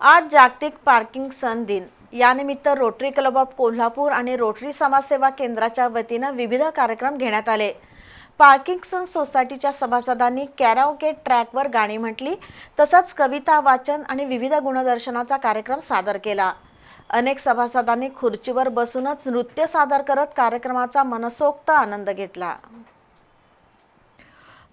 आज जागतिक पार्किंग सन दिन. यानिमित्त रोटरी क्लब ऑफ कोल्हापूर आणि रोटरी समाजसेवा केंद्राच्या वतीनं विविध कार्यक्रम घेण्यात आले. पार्किंग सन सोसायटीच्या सभासदांनी कॅराओके ट्रॅकवर गाणी म्हटली तसंच कविता वाचन आणि विविध गुणदर्शनाचा कार्यक्रम सादर केला. अनेक सभासदांनी खुर्चीवर बसूनच नृत्य सादर करत कार्यक्रमाचा मनसोक्त आनंद घेतला.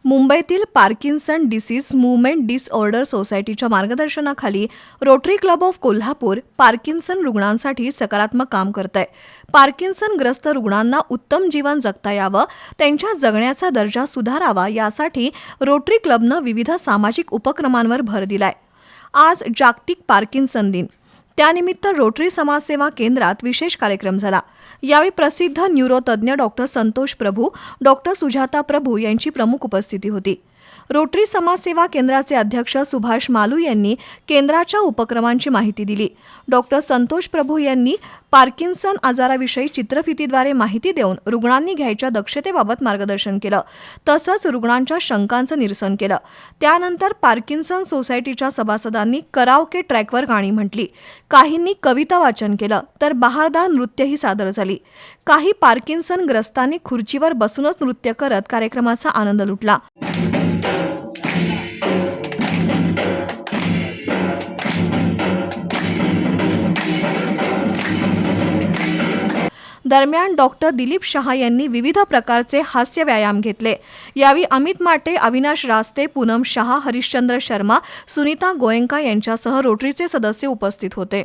मुंबईतील पार्किन्सन डिसीज मुवमेंट डिसऑर्डर सोसायटीच्या मार्गदर्शनाखाली rotary club of Kolhapur Parkinson रुग्णांसाठी सकारात्मक काम करत आहे पार्किन्सनग्रस्त रुग्णांना उत्तम जीवन जगता यावं त्यांच्या जगण्याचा दर्जा सुधारावा यासाठी रोटरी क्लबनं विविध सामाजिक उपक्रमांवर भर दिलाय. आज जागतिक पार्किन्सन दिन. त्यानिमित्त रोटरी समाजसेवा केंद्रात विशेष कार्यक्रम झाला. यावेळी प्रसिद्ध न्यूरोतज्ञ डॉक्टर संतोष प्रभू डॉक्टर सुजाता प्रभू यांची प्रमुख उपस्थिती होती. रोटरी समाजसेवा केंद्राचे अध्यक्ष सुभाष मालू यांनी केंद्राच्या उपक्रमांची माहिती दिली. डॉक्टर संतोष प्रभू यांनी पार्किन्सन आजाराविषयी चित्रफितीद्वारे माहिती देऊन रुग्णांनी घ्यायच्या दक्षतेबाबत मार्गदर्शन केलं. तसंच रुग्णांच्या शंकांचं निरसन केलं. त्यानंतर पार्किन्सन सोसायटीच्या सभासदांनी कराओके ट्रॅकवर गाणी म्हटली. काहींनी कविता वाचन केलं तर बहारदार नृत्यही सादर झाली. काही पार्किन्सन ग्रस्तांनी खुर्चीवर बसूनच नृत्य करत कार्यक्रमाचा आनंद लुटला. दरम्यान डॉक्टर दिलीप शहा यांनी विविध प्रकारचे हास्य व्यायाम घेतले. यावेळी अमित माटे अविनाश रास्ते पूनम शहा हरिश्चंद्र शर्मा सुनीता गोयंका यांच्यासह रोटरीचे सदस्य उपस्थित होते.